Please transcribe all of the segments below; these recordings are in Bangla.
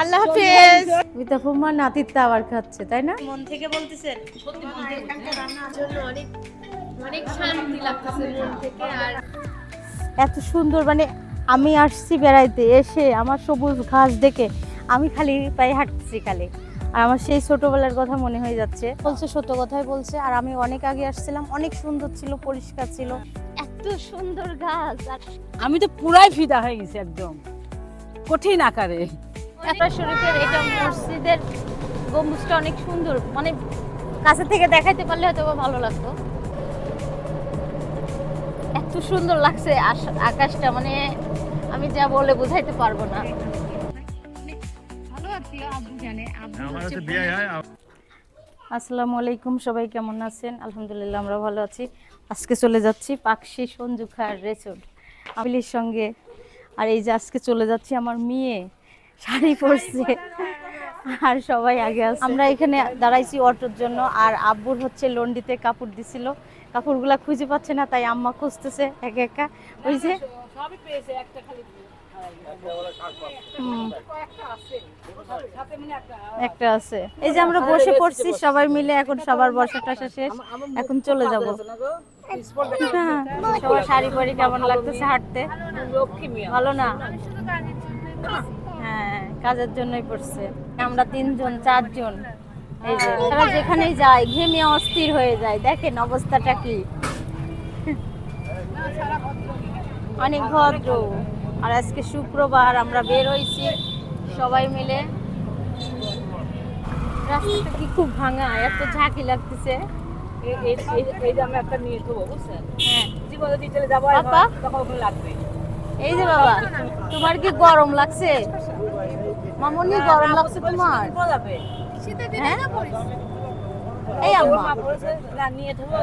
আল্লাহ হাফেজ। মিতা নাতির আবার খাচ্ছে তাই না? মন থেকে বলতেছেন অনেক অনেক শান্তি লাগতেছে মন থেকে আর এত সুন্দর মানে আমি আসছি বেড়াইতে এসে আমার সবুজ ঘাস দেখে আমি খালি পায়ে হাঁটছি খালি। আর আমার সেই ছোটবেলার কথা মনে হয়ে যাচ্ছে। বলছে সত্য কথাই বলছে। আর আমি অনেক আগে আসছিলাম অনেক সুন্দর ছিল পরিষ্কার ছিল। এত সুন্দর গাছ আর আমি তো পুরাই ফিদা হয়ে গেছি একদম। কঠিন আকারে। একটা শরীফের এটা মসজিদের গম্বুজটা অনেক সুন্দর। মানে কাছে থেকে দেখাইতে পারলে হয়তো ভালো লাগতো। এত সুন্দর লাগছে আকাশটা মানে আমি যা বলে বোঝাইতে পারব না। আসসালামু আলাইকুম সবাই কেমন আছেন? আলহামদুলিল্লাহ আমরা ভালো আছি। আজকে চলে যাচ্ছি পাকশি সঞ্জুখার রেচর্ড আমিলির সঙ্গে। আর এই যে আজকে চলে যাচ্ছি আমার মেয়ে শাড়ি পরছে। আর সবাই আগে আছে। আমরা এখানে দাঁড়াইছি অটোর জন্য আর আব্বুর হচ্ছে লন্ডিতে কাপড় দিছিল। কাপড়গুলা খুঁজে পাচ্ছে না তাই আম্মা খুঁজতেছে একা একা। ওই যে একটা হুম, একটা আছে। এই যে আমরা বসে পড়ছি সবাই মিলে এখন সবার বসাটা শেষ। এখন চলে যাব। সবার শাড়ি পরে কেমন লাগতেছে হাঁটতে? ভালো না? হ্যাঁ কাজের জন্যই পড়ছে। আমরা তিনজন চারজন। এই যে তারা যেখানেই যায় ঘেমে অস্থির হয়ে যায়। দেখেন অবস্থাটা কি। অনেক ভদ্র। আর আজকে শুক্রবার আমরা বের হইছি সবাই মিলে। রাস্তাটা কি খুব ভাঙা এত ঝাঁকি লাগতেছে। এই যে আমি একটা নিয়ে দেবো বুঝছেন হ্যাঁ। জীবনে দিয়ে যাব তখন ওখানে লাগবে। এই যে বাবা তোমার কি গরম লাগছে? মামনি গরম লাগছে তোমার? শীতের হ্যাঁ? দিনে না এই আম্মা। নিয়ে দেবো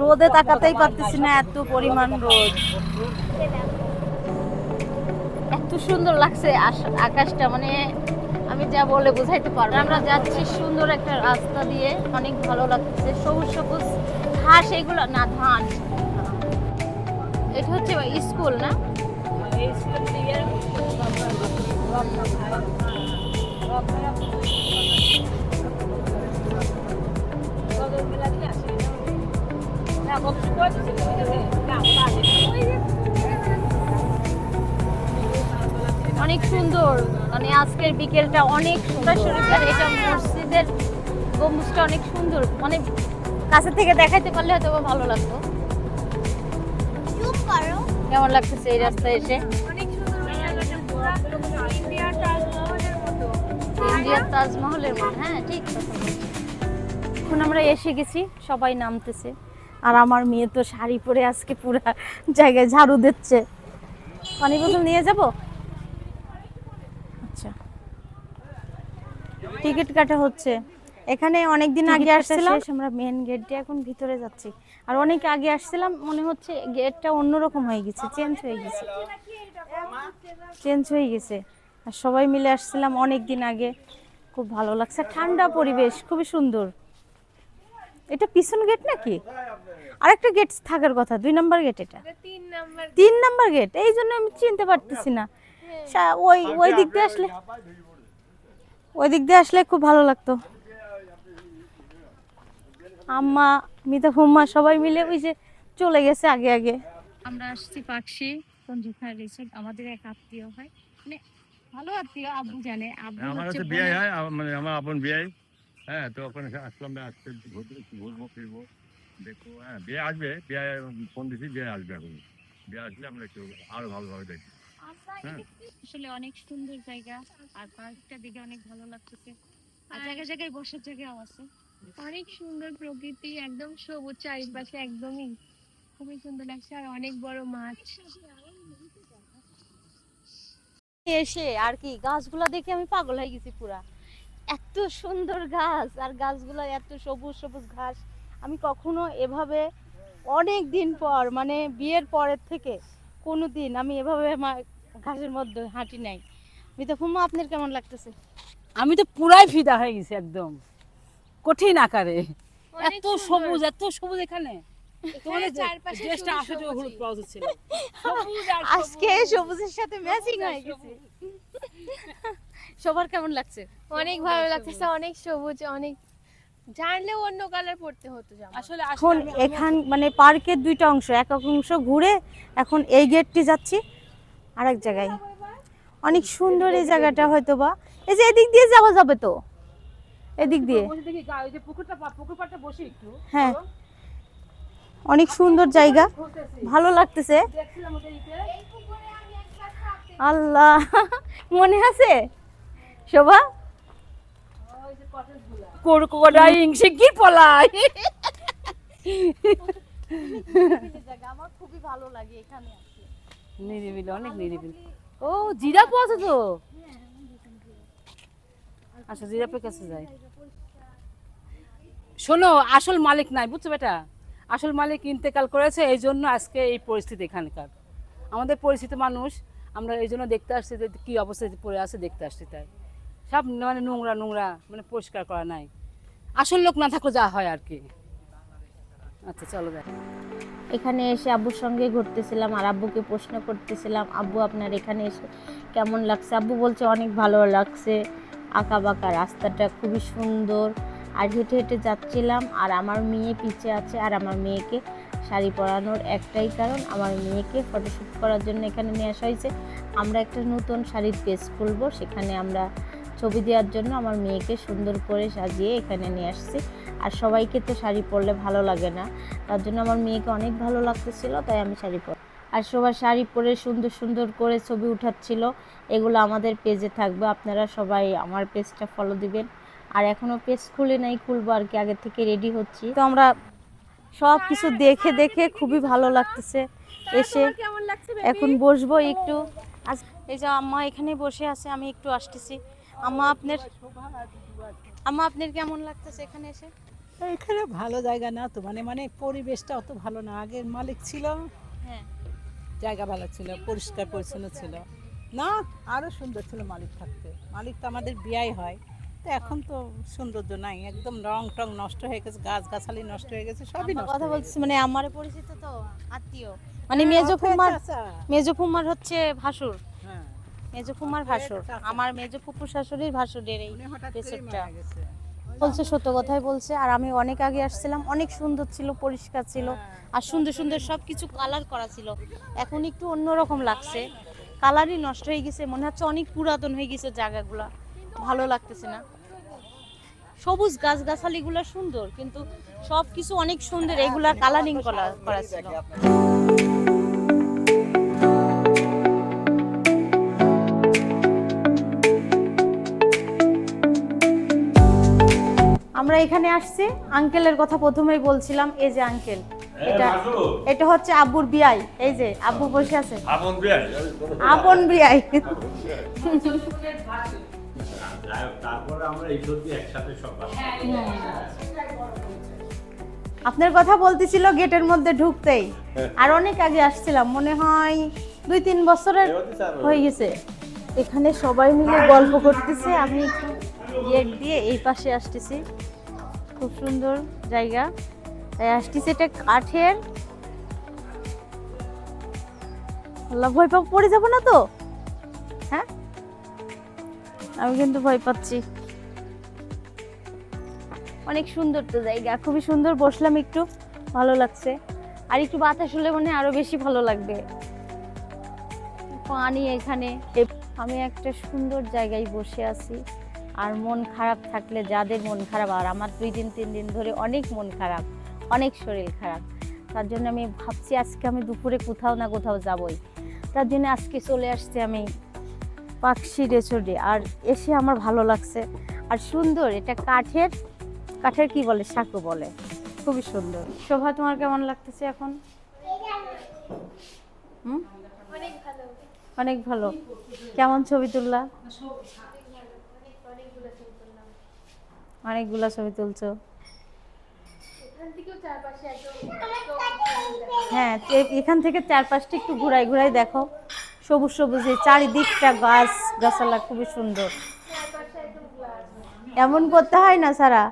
রোদে তাকাতেই পারতেছি না এত পরিমাণ রোদ। এত সুন্দর লাগছে আকাশটা মানে আমি যা বলে বোঝাইতে পারব। আমরা যাচ্ছি সুন্দর একটা রাস্তা দিয়ে, অনেক ভালো লাগতেছে সবুজ সবুজ ঘাস, এগুলো না, ধান। এটা হচ্ছে স্কুল, না? এই অনেক সুন্দর। মানে আজকের বিকেলটা অনেক সুন্দর শরীফের এটা মসজিদের গম্বুজটা অনেক সুন্দর। মানে কাছে থেকে দেখাইতে পারলে হয়তো ভালো লাগতো। কেমন লাগতেছে এই রাস্তায় এসে? অনেক ইন্ডিয়ার তাজমহলের মতো। হ্যাঁ ঠিক এখন আমরা এসে গেছি, সবাই নামতেছে। আর আমার মেয়ে তো শাড়ি পরে আজকে পুরা জায়গায় ঝাড়ু দিচ্ছে। পানি বোতল নিয়ে যাব? টিকিট কাটা হচ্ছে। এখানে অনেক দিন আগে আসছিলাম। আমরা মেন গেট দিয়ে এখন ভিতরে যাচ্ছি। আর অনেক আগে আসছিলাম মনে হচ্ছে গেটটা অন্যরকম হয়ে গেছে চেঞ্জ হয়ে গেছে। চেঞ্জ হয়ে গেছে। আর সবাই মিলে আসছিলাম অনেক দিন আগে। খুব ভালো লাগছে। ঠান্ডা পরিবেশ খুবই সুন্দর। এটা পিছন গেট নাকি? আরেকটা গেট থাকার কথা দুই নাম্বার গেট এটা। তিন নাম্বার গেট এই জন্য আমি চিনতে পারতেছি না। ওই ওই দিক দিয়ে আসলে ওই দিক দিয়ে আসলে খুব ভালো লাগতো। আম্মা মিতা ফুম্মা সবাই মিলে ওই যে চলে গেছে আগে আগে। আমরা আসছি পাকশি রিসোর্ট আমাদের এক আত্মীয় হয়। মানে ভালো আত্মীয় আব্বু জানে। আব্বু আমার হচ্ছে বিয়ে হয় মানে আমার আপন বিয়ে হ্যাঁ। তো ওখানে আসলাম আজকে ঘুরতে ঘুরবো ফিরবো দেখব। হ্যাঁ বিয়ে আসবে বিয়ে ফোন দিছি বিয়ে আসবে এখন। বিয়ে আসলে আমরা একটু আরও ভালোভাবে দেখি হ্যাঁ আসলে অনেক সুন্দর জায়গা আর পার্কটা দেখে অনেক ভালো লাগতেছে। আর জায়গায় জায়গায় বসার জায়গাও আছে। অনেক সুন্দর প্রকৃতি একদম সবুজ চারিপাশে একদমই খুবই সুন্দর লাগছে আর অনেক বড় মাছ এসে আর কি গাছগুলো দেখে আমি পাগল হয়ে গেছি পুরা। এত সুন্দর গাছ আর গাছগুলো এত সবুজ সবুজ ঘাস। আমি কখনো এভাবে অনেক দিন পর মানে বিয়ের পরের থেকে কোনো দিন আমি এভাবে ঘাসের মধ্যে হাঁটি নাই। মিতা ফুম্মা আপনার কেমন লাগতেছে? আমি তো পুরাই ফিদা হয়ে গেছি একদম। কঠিন আকারে। এত সবুজ এত সবুজ এখানে। আজকে সবুজের সাথে ম্যাচিং হয়ে গেছে। সবার কেমন লাগছে? অনেক ভালো লাগতেছে অনেক সবুজ অনেক জানলেও অন্য কালার পড়তে হতো আসলে এখন এখান মানে পার্কের দুইটা অংশ এক এক অংশ ঘুরে এখন এই গেটটি যাচ্ছি। আরেক জায়গায়। অনেক সুন্দর এই জায়গাটা হয়তো বা। এই যে এদিক দিয়ে যাওয়া যাবে তো? এদিক দিয়ে। বসে দেখি গা- ওই যে পুকুরটা পা- বসে একটু হ্যাঁ। অনেক সুন্দর জায়গা। ভালো লাগতেছে। আল্লাহ। মনে আছে? শোভা? পলাই? আমার খুবই ভালো লাগে এখানে নিরিবিলি অনেক নিরিবিলি। ও জিরাফ আছে তো? আচ্ছা জিরাফের কাছে যাই। শোনো আসল মালিক নাই বুঝছ বেটা? আসল মালিক ইন্তেকাল করেছে এই জন্য আজকে এই পরিস্থিতি এখানকার। আমাদের পরিচিত মানুষ আমরা এই জন্য দেখতে আসছি যে কী অবস্থায় পড়ে আছে দেখতে আসছি তাই। সব মানে নোংরা নোংরা মানে পরিষ্কার করা নাই। আসল লোক না থাকলে যা হয় আর কি। আচ্ছা চলো দেখ। এখানে এসে আব্বুর সঙ্গে ঘুরতেছিলাম আর আব্বুকে প্রশ্ন করতেছিলাম, আব্বু, আপনার এখানে এসে কেমন লাগছে? আব্বু বলছে, অনেক ভালো লাগছে। আঁকা বাঁকা রাস্তাটা খুবই সুন্দর। আর হেঁটে হেঁটে যাচ্ছিলাম আর আমার মেয়ে পিছে আছে আর আমার মেয়েকে শাড়ি পরানোর একটাই কারণ, আমার মেয়েকে ফটোশ্যুট করার জন্য এখানে নিয়ে আসা হয়েছে। আমরা একটা নতুন শাড়ির পেজ খুলবো, সেখানে আমরা ছবি দেওয়ার জন্য আমার মেয়েকে সুন্দর করে সাজিয়ে এখানে নিয়ে আসছি। আর সবাইকে তো শাড়ি পরলে ভালো লাগে না। তার জন্য আমার মেয়েকে অনেক ভালো লাগতেছিল, তাই আমি শাড়ি পর আর সবার শাড়ি পরে সুন্দর সুন্দর করে ছবি উঠাচ্ছিল, এগুলো আমাদের পেজে থাকবে, আপনারা সবাই আমার পেজটা ফলো দিবেন। আর এখনও পেজ খুলে নাই, খুলবো আর কি, আগে থেকে রেডি হচ্ছি। তো আমরা সব কিছু দেখে দেখে খুবই ভালো লাগতেছে, এসে এখন বসবো একটু। আজ এই যে আম্মা এখানে বসে আছে, আমি একটু আসতেছি। আম্মা আপনার আম্মা আপনার কেমন লাগতেছে এখানে এসে? এখানে ভালো জায়গা না তো মানে মানে পরিবেশটা অত ভালো না। আগের মালিক ছিল। হ্যাঁ। জায়গা ভালো ছিল পরিষ্কার পরিচ্ছন্ন ছিল। না আরও সুন্দর ছিল মালিক থাকতে। মালিক তো আমাদের বিয়াই হয়। তো এখন তো সৌন্দর্য নাই একদম রং টং নষ্ট হয়ে গেছে গাছ গাছালি নষ্ট হয়ে গেছে সবই কথা হয়ে বলতেছি মানে আমারে পরিচিত তো আত্মীয়। মানে গেছে। মেজো হ্যাঁ, ফুমার মেজো ফুমার হচ্ছে ভাসুর। হ্যাঁ মেজো ফুমার ভাসুর। আমার মেজো ফুপুর শাশুড়ির ভাসুরের এই হঠাৎ বলছে, সত্য কথাই বলছে। আর আমি অনেক আগে আসছিলাম, অনেক সুন্দর ছিল, পরিষ্কার ছিল। আর সুন্দর সুন্দর সব কিছু কালার করা ছিল। এখন একটু অন্যরকম লাগছে। কালারই নষ্ট হয়ে গেছে, মনে হচ্ছে অনেক পুরাতন হয়ে গেছে জায়গাগুলো। ভালো লাগতেছে না। সবুজ গাছ গাছালিগুলো সুন্দর, কিন্তু সব কিছু অনেক সুন্দর, এগুলা কালারিং করা করা ছিল। আমরা এখানে আসছি। আঙ্কেলের কথা প্রথমেই বলছিলাম এই যে আঙ্কেল এটা এটা হচ্ছে আব্বুর বিয়াই এই যে আব্বু বসে আছে। আপন বিয়াই। আপন বিয়াই। তারপরে আমরা এই সত্যি একসাথে সব আপনার কথা বলতেছিল গেটের মধ্যে ঢুকতেই। আর অনেক আগে আসছিলাম মনে হয় দুই তিন বছরের হয়ে গেছে। এখানে সবাই মিলে গল্প করতেছে আমি গেট দিয়ে এই পাশে আসতেছি। খুব সুন্দর জায়গা। তাই আসতেছি এটা কাঠের। ভয় পাব পড়ে যাব না তো? হ্যাঁ? আমি কিন্তু ভয় পাচ্ছি। অনেক সুন্দর তো জায়গা, খুবই সুন্দর। বসলাম একটু, ভালো লাগছে। আর একটু বাতাস হলে মানে আরও বেশি ভালো লাগবে। পানি এখানে। আমি একটা সুন্দর জায়গায় বসে আছি। আর মন খারাপ থাকলে যাদের মন খারাপ আর আমার দুই দিন তিন দিন ধরে অনেক মন খারাপ অনেক শরীর খারাপ। তার জন্য আমি ভাবছি আজকে আমি দুপুরে কোথাও না কোথাও যাবই। তার জন্য আজকে চলে আসছি আমি পাকশি রেচোডে আর এসে আমার ভালো লাগছে। আর সুন্দর এটা কাঠের কাঠের কি বলে? সাঁকো বলে। খুবই সুন্দর। শোভা তোমার কেমন লাগতেছে এখন? হুম? অনেক ভালো। অনেক ভালো। কেমন ছবি তুললা? অনেকগুলা ছবি তুলছো। হ্যাঁ এখান থেকে চার পাঁচটা একটু ঘুরাই ঘুরাই দেখো। সবুজ সবুজ চারিদিকটা গাছ গাছালা খুবই সুন্দর। এমন করতে হয় না সারা।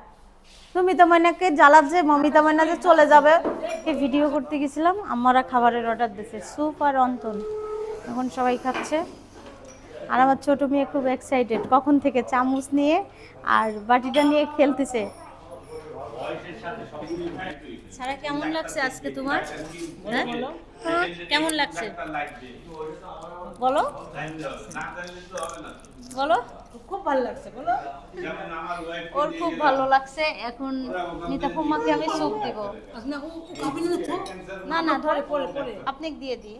তুমি তো ময়নাকে জ্বালাচ্ছে মমিতা ময়না যে চলে যাবে। এই ভিডিও করতে গেছিলাম আমরা খাবারের অর্ডার দিয়েছে স্যুপ আর অন্তন। এখন সবাই খাচ্ছে। আর আমার ছোট মেয়ে খুব এক্সাইটেড কখন থেকে চামচ নিয়ে আর বাটিটা নিয়ে খেলতেছে। সারা কেমন লাগছে আজকে তোমার? হ্যাঁ? কেমন লাগছে? বলো। বলো। খুব ভালো লাগছে বলো। ওর খুব ভালো লাগছে। এখন নিতা ফুম্মাকে আমি স্যুপ দিব। না না ধরে। পরে পরে আপনি দিয়ে দিই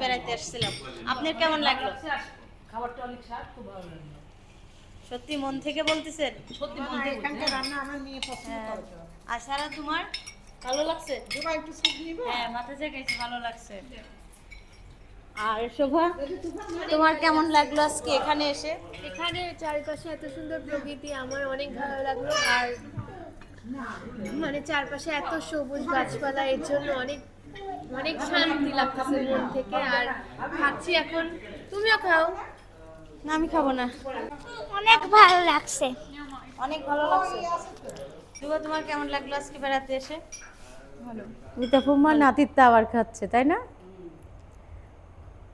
বেড়াইতে আসছিলাম। আপনার কেমন লাগল? খাবারটা অনেক স্বাদ খুব ভালো লাগল সত্যি মন থেকে বলতেছেন? সত্যি মন থেকে বলছি। হ্যাঁ। আর সারা তোমার ভালো লাগছে? হ্যাঁ মাথা জাগাইছে ভালো লাগছে। আর শোভা তোমার কেমন লাগল আজকে এখানে এসে? এখানে চারপাশে এত সুন্দর প্রকৃতি আমার অনেক ভালো লাগল। আর মানে চারপাশে এত সবুজ গাছপালা এর জন্য অনেক অনেক শান্তি লাগতেছে মন থেকে। আর খাচ্ছি এখন তুমিও খাও। না আমি খাব না। অনেক ভালো লাগছে। অনেক ভালো লাগছে। শোভা তোমার কেমন লাগল আজকে বেড়াতে এসে? মিতা ফুম্মা নাতিরটা আবার খাচ্ছে তাই না?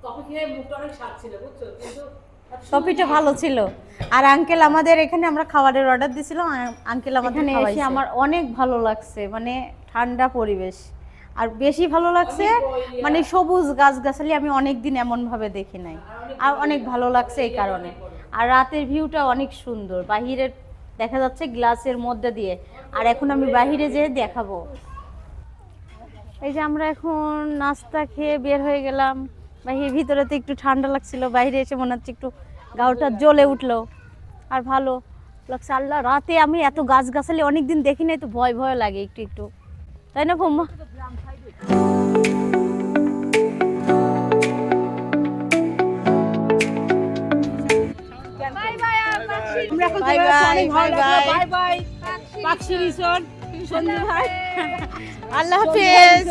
কফি খেয়ে মুখটা অনেক স্বাদ ছিল বুঝছ? কিন্তু কফিটা ভালো ছিল। আর আঙ্কেল আমাদের এখানে আমরা খাবারের অর্ডার দিয়েছিলাম আঙ্কেল আমাদের এসে আমার অনেক ভালো লাগছে মানে ঠান্ডা পরিবেশ। আর বেশি ভালো লাগছে মানে সবুজ গাছগাছালি আমি অনেক দিন এমন ভাবে দেখি নাই। আর অনেক ভালো লাগছে এই কারণে। আর রাতের ভিউটা অনেক সুন্দর। বাহিরের দেখা যাচ্ছে গ্লাসের মধ্যে দিয়ে। আর এখন আমি বাহিরে যেয়ে দেখাবো। এই যে আমরা এখন নাস্তা খেয়ে বের হয়ে গেলাম। বাহির ভিতরে তো একটু ঠান্ডা লাগছিল বাইরে এসে মনে হচ্ছে একটু গাওটা জ্বলে উঠল। আর ভালো লাগছে। আল্লাহ রাতে আমি এত গাছগাছালি অনেক দিন দেখি নাই তো ভয় ভয় লাগে একটু একটু। তাই না ভাই আল্লাহ হাফেজ